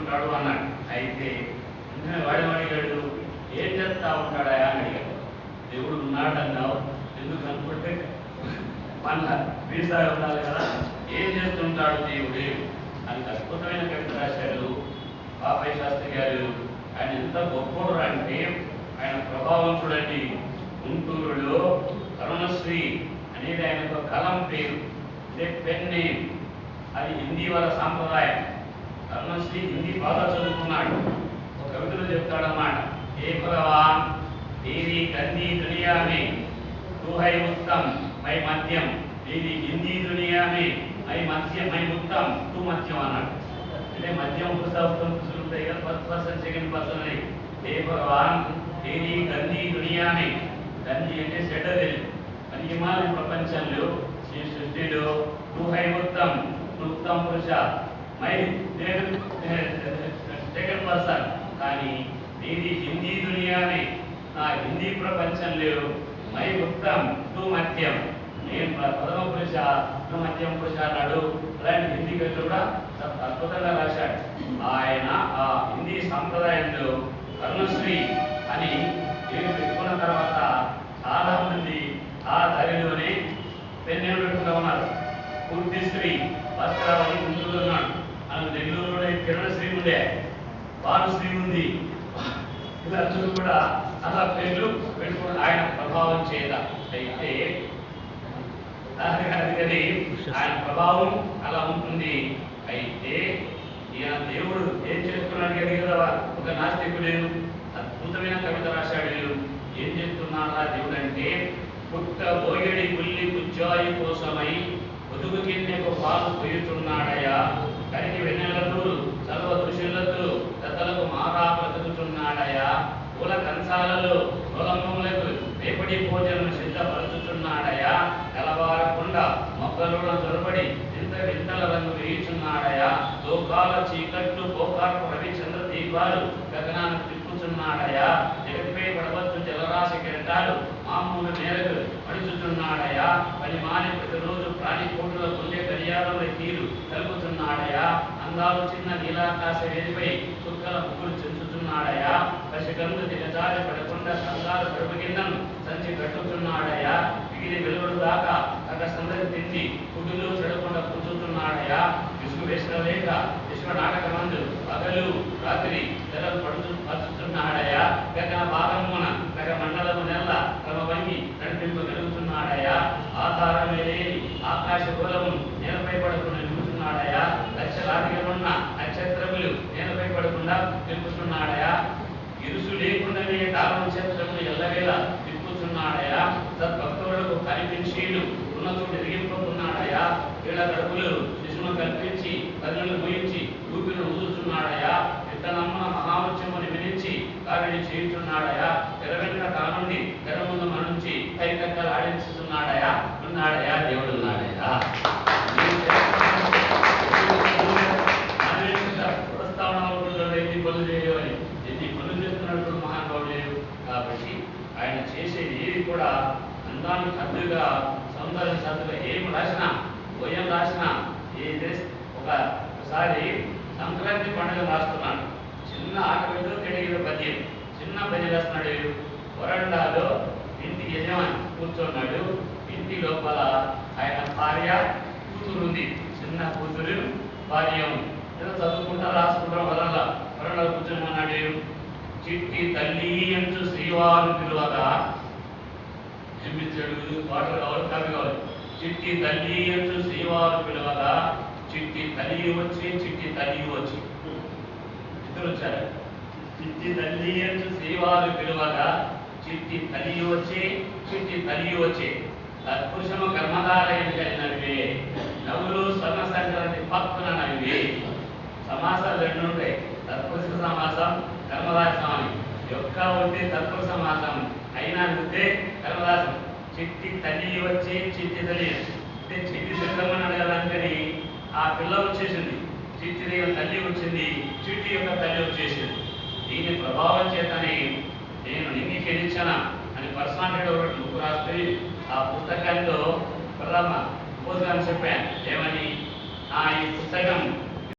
చేస్తుంటాడు అన్నాడు. అయితే వెంటనే వాడు ఏం చేస్తా ఉంటాడా? అని అడిగాడు. దేవుడు ఉన్నాడన్నావు ఎందుకు అనుకుంటే? మన వీసా ఉండాలి కదా. ఏం చేస్తుంటాడు దేవుడు? అని అద్భుతమైన కవిత రాశాడు బాబాయ్ శాస్త్రి గారు. ఆయన ఎంత గొప్పడు అంటే ఆయన ప్రభావం చూడండి. గుంటూరులో కరుణశ్రీ అనేది ఆయన కలం పేరు. Pen name. అది హిందీ వాళ్ళ సాంప్రదాయం. పరమశ్రీ హిందీ బాగా చదువుకున్నాడు. ఒక కవితలో చెప్తాడన్నమాట. ఏ కులవాన్ నీది కంది దునియామే తూహై ఉత్తం మై మద్యం. నీది హిందీ దునియామే మై మద్యం మై ఉత్తం తూ మద్యం అన్నాడు. అంటే మద్యం పుస్తకం పుస్తకం ఉంటాయి కదా ఫస్ట్ పర్సన్ సెకండ్ పర్సన్ అని. ఏ భగవాన్ నీది కంది దునియామే. కంది అంటే సెటరీ పనికిమాలి ప్రపంచంలో శ్రీ సృష్టిలో తూహై ఉత్తం ఉత్తం పురుష మై సెకండ్ పర్సన్ కానీ నీది హిందీ దునియానే. నా హిందీ ప్రపంచం లేరు మై ఉత్తం తూ మధ్యం. నేను ప్రథమ పురుష నువ్వు మధ్యం పురుష అన్నాడు. అలాంటి హిందీ కవిత కూడా అద్భుతంగా రాశాడు. ఆయన ఆ హిందీ సాంప్రదాయంలో కరుణశ్రీ అని పేరు పెట్టుకున్న తర్వాత చాలా మంది ఆ దారిలోనే పెన్నేళ్ళు పెట్టుకుంటా ఉన్నారు. పూర్తిశ్రీ స్త్రీ భాస్కరావు గుంటూరు ఉన్నాడు. ఆయన నెల్లూరులో కిరణశ్రీ ఉండే. భానుశ్రీ ఉంది. వీళ్ళందరూ కూడా అలా పేర్లు పెట్టుకుని ఆయన ప్రభావం చేత అయితే అందుకని ఆయన ప్రభావం అలా ఉంటుంది. అయితే ఈయన దేవుడు ఏం చేస్తున్నాడు కానీ కదా ఒక నాస్తికుడు అద్భుతమైన కవిత రాశాడు ఏం చేస్తున్నాడా దేవుడు అంటే పుట్ట బోయడి పుల్లి కుజ్జాయి కోసమై ఒదుగు కిందకు పాలు పోయుతున్నాడయా కరికి వెన్నెలతో చదవ ఋషులతో దతలకు మారా బ్రతుకుతున్నాడయా కుల కంచాలలో కులములకు రేపటి భోజనం సిద్ధపరచుచున్నాడయా కలవారకుండా మొక్కలలో దొరబడి ఇంత వింతల రంగు వేయుచున్నాడయా లోకాల చీకట్లు పోకార్పు రవిచంద్ర దీపాలు గగనాన్ని తిప్పుచున్నాడయా జగత్పై పడవచ్చు జలరాశి కిరటాలు మామూలు మేరకు పడుచుచున్నాడయా పని మాని ప్రతిరోజు ప్రాణి కోటుల పొందే గడియారముల తీరు కలుపుతున్నాడయా అందాలు చిన్న నీలాకాశ వేదిపై చుక్కల ముగ్గులు చెంచుతున్నాడయా పసికందు దిగజారి పడకుండా కంగారు కడుపు సంచి కట్టుతున్నాడయా మిగిలి వెలువడు దాకా తగ సందడి తిండి కుటుంబం చెడకుండా కూర్చుతున్నాడయా విసుగు వేసిన లేక విశ్వ నాటకమందు పగలు రాత్రి తెరలు పడుతు పరుచుతున్నాడయా గగన భాగమున గగ మండలము నెల తమ వంగి నడిపింపగలుగుతున్నాడయా ఆధారమే లేని ఆకాశ గోళము నేలపై పడకుండా నిలుపుతున్నాడయా లక్షలాదిగా ఉన్న నక్షత్రములు నేలపై పడకుండా నిలుపుతున్నాడయా ఇరుసు లేకుండానే కాలం నక్షత్రములు ఎల్లవేళ తిప్పుతున్నాడయా సద్భక్తులకు కనిపించేడు ఉన్న చోటు ఎదిగింపుతున్నాడయా వీళ్ళ గడుపులు శిశువును కల్పించి కన్నులు ముయించి ఊపిరి ఊదుతున్నాడయా విత్తనమ్మన మహావృక్షముని వినించి కావిడి చేయుచున్నాడయా అందానికి హద్దుగా సౌందర్య సద్దుగా ఏం రాసినా పోయం రాసినా ఏది ఒకసారి సంక్రాంతి పండుగ రాస్తున్నాడు. చిన్న ఆటవితో కెడిగిన పద్యం చిన్న పద్యం రాస్తున్నాడు వరండాలో ఇంటి యజమాని కూర్చున్నాడు. ఇంటి లోపల ఆయన భార్య కూతురు ఉంది చిన్న కూతురు భార్య. ఏదో చదువుకుంటా రాసుకుంటా వరండా వరండా కూర్చొని అన్నాడు చిట్టి తల్లి అంటూ శ్రీవారు పిలువగా నిర్మించాడు వాటర్ కావాలి కాఫీ కావాలి చిట్టి తల్లి అంటూ శ్రీవారు పిలువగా చిట్టి తల్లి వచ్చి చిట్టి తల్లి వచ్చి. ఇద్దరు వచ్చారు? చిట్టి తల్లి అంటూ శ్రీవారు పిలువగా చిట్టి తల్లి వచ్చి చిట్టి తల్లి వచ్చి. తత్పురుషము కర్మధారయం కలిగినవి. నవ్వులు స్వర్ణ సంక్రాంతి పక్కన నవ్వి సమాసాలు రెండు ఉంటాయి తత్పురుష సమాసం కర్మధార అని యొక్క ఉంటే తత్పురుష సమాసం. అయినా ఉంటే కర్మదాసం చిట్టి తల్లి వచ్చి చిట్టి తల్లి అంటే చిట్టి సిద్ధమని అడగాలని ఆ పిల్ల వచ్చేసింది. చిట్టి దగ్గర తల్లి వచ్చింది. చిట్టి యొక్క తల్లి వచ్చేసింది. దీని ప్రభావం చేతనే నేను నిన్ను క్షమించనా అని పర్సనాలిటీ ఒకటి బుక్ రాస్తే ఆ పుస్తకంలో ప్రథమ పుస్తకం చెప్పాను. ఏమని? ఆ ఈ పుస్తకం